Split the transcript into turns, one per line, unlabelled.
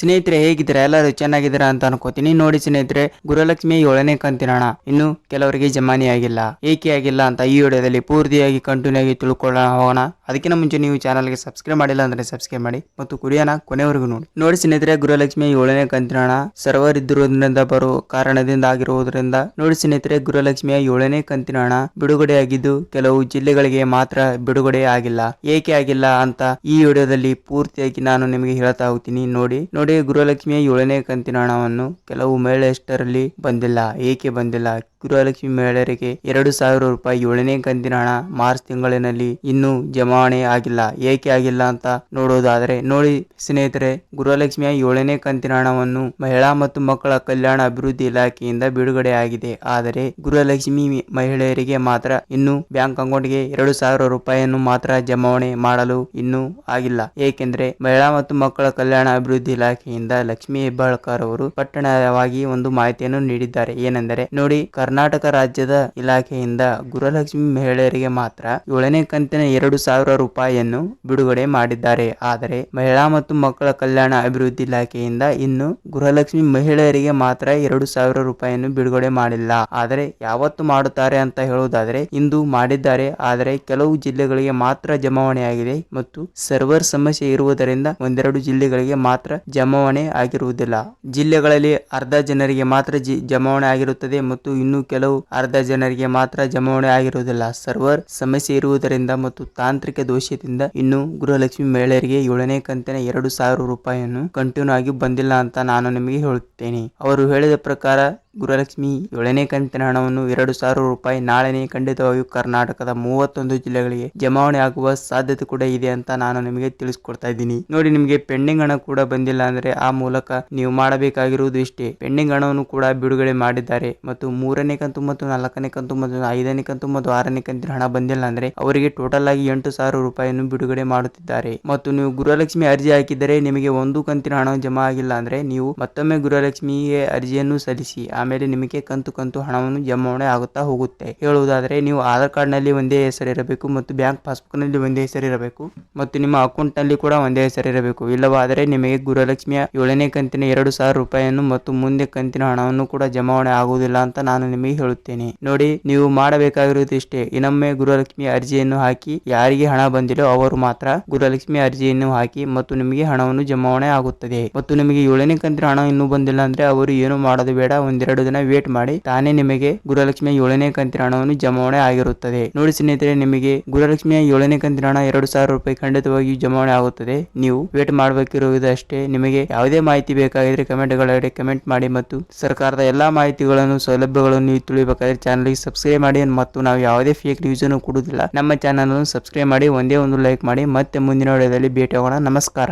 ಸ್ನೇಹಿತರೆ, ಹೇಗಿದ್ದೀರಾ? ಎಲ್ಲರೂ ಚೆನ್ನಾಗಿದ್ದೀರಾ ಅಂತ ಅನ್ಕೋತೀನಿ. ನೋಡಿ ಸ್ನೇಹಿತರೆ, ಗುರುಲಕ್ಷ್ಮಿ ಏಳನೇ ಕಂತಿನ ಹಣ. ಇನ್ನು ಕೆಲವರಿಗೆ ಜಮಾನಿ ಆಗಿಲ್ಲ. ಏಕೆ ಆಗಿಲ್ಲ ಅಂತ ಈ ವಿಡಿಯೋದಲ್ಲಿ ಪೂರ್ತಿಯಾಗಿ ಕಂಟಿನ್ಯೂ ಆಗಿ ತಿಳ್ಕೊಳ್ಳೋಣ, ಹೋಗೋಣ. ಅದಕ್ಕಿಂತ ಮುಂಚೆ ನೀವು ಚಾನಲ್ಗೆ ಸಬ್ಸ್ಕ್ರೈಬ್ ಮಾಡಿಲ್ಲ ಅಂದ್ರೆ ಸಬ್ಸ್ಕ್ರೈಬ್ ಮಾಡಿ ಮತ್ತು ಕುಡಿಯೋಣ ಕೊನೆವರೆಗೂ ನೋಡಿ. ನೋಡಿ ಸ್ನೇಹಿತರೆ, ಗುರುಲಕ್ಷ್ಮಿ ಏಳನೇ ಕಂತಿನ ಹಣ ಸರ್ವರ್ ಇದ್ದಿರೋದ್ರಿಂದ ಬರೋ ಕಾರಣದಿಂದ ಆಗಿರುವುದರಿಂದ ನೋಡಿ ಸ್ನೇಹಿತರೆ, ಗುರುಲಕ್ಷ್ಮಿಯ ಏಳನೇ ಕಂತಿನ ಬಿಡುಗಡೆ ಆಗಿದ್ದು ಕೆಲವು ಜಿಲ್ಲೆಗಳಿಗೆ ಮಾತ್ರ ಬಿಡುಗಡೆ ಆಗಿಲ್ಲ. ಏಕೆ ಆಗಿಲ್ಲ ಅಂತ ಈ ವಿಡಿಯೋದಲ್ಲಿ ಪೂರ್ತಿಯಾಗಿ ನಾನು ನಿಮಗೆ ಹೇಳ್ತಾ ಹೋಗ್ತೀನಿ. ನೋಡಿ ನೋಡಿ ಗೃಹಲಕ್ಷ್ಮಿಯ ಏಳನೇ ಕಂತಿನ ಹಣವನ್ನು ಕೆಲವು ಮಹಿಳೆಯಷ್ಟರಲ್ಲಿ ಬಂದಿಲ್ಲ, ಏಕೆ ಬಂದಿಲ್ಲ? ಗೃಹಲಕ್ಷ್ಮಿ ಮಹಿಳೆಯರಿಗೆ ಎರಡು ಸಾವಿರ ರೂಪಾಯಿ ಏಳನೇ ಕಂತಿನ ಹಣ ಮಾರ್ಚ್ ತಿಂಗಳಿನಲ್ಲಿ ಇನ್ನೂ ಜಮಾವಣೆ ಆಗಿಲ್ಲ. ಏಕೆ ಆಗಿಲ್ಲ ಅಂತ ನೋಡೋದಾದ್ರೆ, ನೋಡಿ ಸ್ನೇಹಿತರೆ, ಗೃಹಲಕ್ಷ್ಮಿಯ ಏಳನೇ ಕಂತಿನ ಹಣವನ್ನು ಮಹಿಳಾ ಮತ್ತು ಮಕ್ಕಳ ಕಲ್ಯಾಣ ಅಭಿವೃದ್ಧಿ ಇಲಾಖೆಯಿಂದ ಬಿಡುಗಡೆ ಆಗಿದೆ. ಆದರೆ ಗೃಹಲಕ್ಷ್ಮಿ ಮಹಿಳೆಯರಿಗೆ ಮಾತ್ರ ಇನ್ನು ಬ್ಯಾಂಕ್ ಅಕೌಂಟ್ಗೆ ಎರಡು ಸಾವಿರ ರೂಪಾಯಿಯನ್ನು ಮಾತ್ರ ಜಮಾವಣೆ ಮಾಡಲು ಇನ್ನೂ ಆಗಿಲ್ಲ. ಏಕೆಂದರೆ ಮಹಿಳಾ ಮತ್ತು ಮಕ್ಕಳ ಕಲ್ಯಾಣ ಅಭಿವೃದ್ಧಿ ಇಲಾಖೆಯಿಂದ ಲಕ್ಷ್ಮಿ ಹೆಬ್ಬಾಳ್ಕರ್ ಅವರು ಪಟ್ಟಣವಾಗಿ ಒಂದು ಮಾಹಿತಿಯನ್ನು ನೀಡಿದ್ದಾರೆ. ಏನೆಂದರೆ, ನೋಡಿ, ಕರ್ನಾಟಕ ರಾಜ್ಯದ ಇಲಾಖೆಯಿಂದ ಗೃಹಲಕ್ಷ್ಮಿ ಮಹಿಳೆಯರಿಗೆ ಮಾತ್ರ ಏಳನೇ ಕಂತಿನ ಎರಡು ಸಾವಿರ ರೂಪಾಯಿಯನ್ನು ಬಿಡುಗಡೆ ಮಾಡಿದ್ದಾರೆ. ಆದರೆ, ಮಹಿಳಾ ಮತ್ತು ಮಕ್ಕಳ ಕಲ್ಯಾಣ ಅಭಿವೃದ್ಧಿ ಇಲಾಖೆಯಿಂದ ಇನ್ನು ಗೃಹಲಕ್ಷ್ಮಿ ಮಹಿಳೆಯರಿಗೆ ಮಾತ್ರ ಎರಡು ಸಾವಿರ ರೂಪಾಯಿಯನ್ನು ಬಿಡುಗಡೆ ಮಾಡಿಲ್ಲ. ಆದರೆ, ಯಾವತ್ತು ಮಾಡುತ್ತಾರೆ ಅಂತ ಹೇಳುವುದಾದರೆ, ಇಂದು ಮಾಡಿದ್ದಾರೆ. ಆದರೆ, ಕೆಲವು ಜಿಲ್ಲೆಗಳಿಗೆ ಮಾತ್ರ ಜಮಾವಣೆಯಾಗಿದೆ ಮತ್ತು ಸರ್ವರ್ ಸಮಸ್ಯೆ ಇರುವುದರಿಂದ ಒಂದೆರಡು ಜಿಲ್ಲೆಗಳಿಗೆ ಮಾತ್ರ ಜಮಾವಣೆ ಆಗಿರುವುದಿಲ್ಲ. ಜಿಲ್ಲೆಗಳಲ್ಲಿ ಅರ್ಧ ಜನರಿಗೆ ಮಾತ್ರ ಜಮಾವಣೆ ಆಗಿರುತ್ತದೆ ಮತ್ತು ಇನ್ನು ಕೆಲವು ಅರ್ಧ ಜನರಿಗೆ ಮಾತ್ರ ಜಮಾವಣೆ ಆಗಿರುವುದಿಲ್ಲ. ಸರ್ವರ್ ಸಮಸ್ಯೆ ಇರುವುದರಿಂದ ಮತ್ತು ತಾಂತ್ರಿಕ ದೋಷದಿಂದ ಇನ್ನು ಗೃಹಲಕ್ಷ್ಮಿ ಮಹಿಳೆಯರಿಗೆ ಏಳನೇ ಕಂತಿನ ಎರಡು ಸಾವಿರ ರೂಪಾಯಿಯನ್ನು ಕಂಟಿನ್ಯೂ ಆಗಿ ಬಂದಿಲ್ಲ ಅಂತ ನಾನು ನಿಮಗೆ ಹೇಳುತ್ತೇನೆ. ಅವರು ಹೇಳಿದ ಪ್ರಕಾರ ಗೃಹಲಕ್ಷ್ಮಿ ಏಳನೇ ಕಂತಿನ ಹಣವನ್ನು ಎರಡು ಸಾವಿರ ರೂಪಾಯಿ ನಾಳೆನೇ ಖಂಡಿತವಾಗಿಯೂ ಕರ್ನಾಟಕದ ಮೂವತ್ತೊಂದು ಜಿಲ್ಲೆಗಳಿಗೆ ಜಮಾವಣೆ ಆಗುವ ಸಾಧ್ಯತೆ ಕೂಡ ಇದೆ ಅಂತ ನಾನು ನಿಮಗೆ ತಿಳಿಸ್ಕೊಡ್ತಾ ಇದ್ದೀನಿ. ನೋಡಿ, ನಿಮಗೆ ಪೆಂಡಿಂಗ್ ಹಣ ಕೂಡ ಬಂದಿಲ್ಲ ಅಂದ್ರೆ ಆ ಮೂಲಕ ನೀವು ಮಾಡಬೇಕಾಗಿರುವುದು ಇಷ್ಟೇ. ಪೆಂಡಿಂಗ್ ಹಣವನ್ನು ಕೂಡ ಬಿಡುಗಡೆ ಮಾಡಿದ್ದಾರೆ. ಮತ್ತು ಮೂರನೇ ಕಂತು ಮತ್ತು ನಾಲ್ಕನೇ ಕಂತು ಮತ್ತು ಐದನೇ ಕಂತು ಮತ್ತು ಆರನೇ ಕಂತಿನ ಹಣ ಬಂದಿಲ್ಲ ಅಂದ್ರೆ ಅವರಿಗೆ ಟೋಟಲ್ ಆಗಿ ಎಂಟು ಸಾವಿರ ರೂಪಾಯಿಯನ್ನು ಬಿಡುಗಡೆ ಮಾಡುತ್ತಿದ್ದಾರೆ. ಮತ್ತು ನೀವು ಗೃಹಲಕ್ಷ್ಮಿ ಅರ್ಜಿ ಹಾಕಿದರೆ ನಿಮಗೆ ಒಂದು ಕಂತಿನ ಹಣ ಜಮಾ ಆಗಿಲ್ಲ ಅಂದ್ರೆ ನೀವು ಮತ್ತೊಮ್ಮೆ ಗೃಹಲಕ್ಷ್ಮಿಗೆ ಅರ್ಜಿಯನ್ನು ಸಲ್ಲಿಸಿ. ಆಮೇಲೆ ನಿಮಗೆ ಕಂತು ಕಂತು ಹಣವನ್ನು ಜಮಾವಣೆ ಆಗುತ್ತಾ ಹೋಗುತ್ತೆ. ಹೇಳುವುದಾದರೆ, ನೀವು ಆಧಾರ್ ಕಾರ್ಡ್ನಲ್ಲಿ ಒಂದೇ ಒಂದೇ ಹೆಸರಿರಬೇಕು ಮತ್ತು ಬ್ಯಾಂಕ್ ಪಾಸ್ಬುಕ್ನಲ್ಲಿ ಒಂದೇ ಒಂದೇ ಹೆಸರಿರಬೇಕು ಮತ್ತು ನಿಮ್ಮ ಅಕೌಂಟ್ನಲ್ಲಿ ಕೂಡ ಒಂದೇ ಹೆಸರಿರಬೇಕು ಇಲ್ಲವಾದರೆ ನಿಮಗೆ ಗೃಹಲಕ್ಷ್ಮಿಯ ಏಳನೇ ಕಂತಿನ ಎರಡು ಸಾವಿರ ರೂಪಾಯಿಯನ್ನು ಮತ್ತು ಮುಂದೆ ಕಂತಿನ ಹಣವನ್ನು ಕೂಡ ಜಮಾವಣೆ ಆಗುವುದಿಲ್ಲ ಅಂತ ನಾನು ನಿಮಗೆ ಹೇಳುತ್ತೇನೆ. ನೋಡಿ, ನೀವು ಮಾಡಬೇಕಾಗಿರುವುದು ಇಷ್ಟೇ. ಇನ್ನೊಮ್ಮೆ ಗೃಹಲಕ್ಷ್ಮಿ ಅರ್ಜಿಯನ್ನು ಹಾಕಿ ಯಾರಿಗೆ ಹಣ ಬಂದಿಲ್ಲೋ ಅವರು ಮಾತ್ರ ಗೃಹಲಕ್ಷ್ಮಿ ಅರ್ಜಿಯನ್ನು ಹಾಕಿ ಮತ್ತು ನಿಮಗೆ ಹಣವನ್ನು ಜಮಾವಣೆ ಆಗುತ್ತದೆ. ಮತ್ತು ನಿಮಗೆ ಏಳನೇ ಕಂತಿನ ಹಣ ಇನ್ನೂ ಬಂದಿಲ್ಲ ಅಂದ್ರೆ ಅವರು ಏನು ಮಾಡೋದು ಬೇಡ ಒಂದೆರಡು ದಿನ ವೇಟ್ ಮಾಡಿ, ತಾನೇ ನಿಮಗೆ ಗುರುಲಕ್ಷ್ಮಿಯ ಏಳನೇ ಕಂತಿನ ಹಣವನ್ನು ಜಮಾವಣೆ ಆಗಿರುತ್ತದೆ. ನೋಡಿ ಸ್ನೇಹಿತರೆ, ನಿಮಗೆ ಗುರುಲಕ್ಷ್ಮಿಯ ಏಳನೇ ಕಂತಿನ ಹಣ ಎರಡು ಸಾವಿರ ರೂಪಾಯಿ ಖಂಡಿತವಾಗಿಯೂ ಜಮಾವಣೆ ಆಗುತ್ತದೆ. ನೀವು ವೇಟ್ ಮಾಡಬೇಕಿರುವುದು ಅಷ್ಟೇ ನಿಮಗೆ ಯಾವುದೇ ಮಾಹಿತಿ ಬೇಕಾಗಿದ್ರೆ ಕಮೆಂಟ್ಗಳಲ್ಲಿ ಕಮೆಂಟ್ ಮಾಡಿ ಮತ್ತು ಸರ್ಕಾರದ ಎಲ್ಲಾ ಮಾಹಿತಿಗಳನ್ನು, ಸೌಲಭ್ಯಗಳನ್ನು ನೀವು ತಿಳಿಬೇಕಾದ್ರೆ ಚಾನಲ್ಗೆ ಸಬ್ಸ್ಕ್ರೈಬ್ ಮಾಡಿ ಮತ್ತು ನಾವು ಯಾವುದೇ ಫೇಕ್ ನ್ಯೂಸ್ ಅನ್ನು ಕೊಡುವುದಿಲ್ಲ. ನಮ್ಮ ಚಾನಲ್ ಅನ್ನು ಸಬ್ಸ್ಕ್ರೈಬ್ ಮಾಡಿ, ಒಂದೇ ಒಂದು ಲೈಕ್ ಮಾಡಿ. ಮತ್ತೆ ಮುಂದಿನ ವಿಡಿಯೋದಲ್ಲಿ ಭೇಟಿ ಆಗೋಣ. ನಮಸ್ಕಾರ.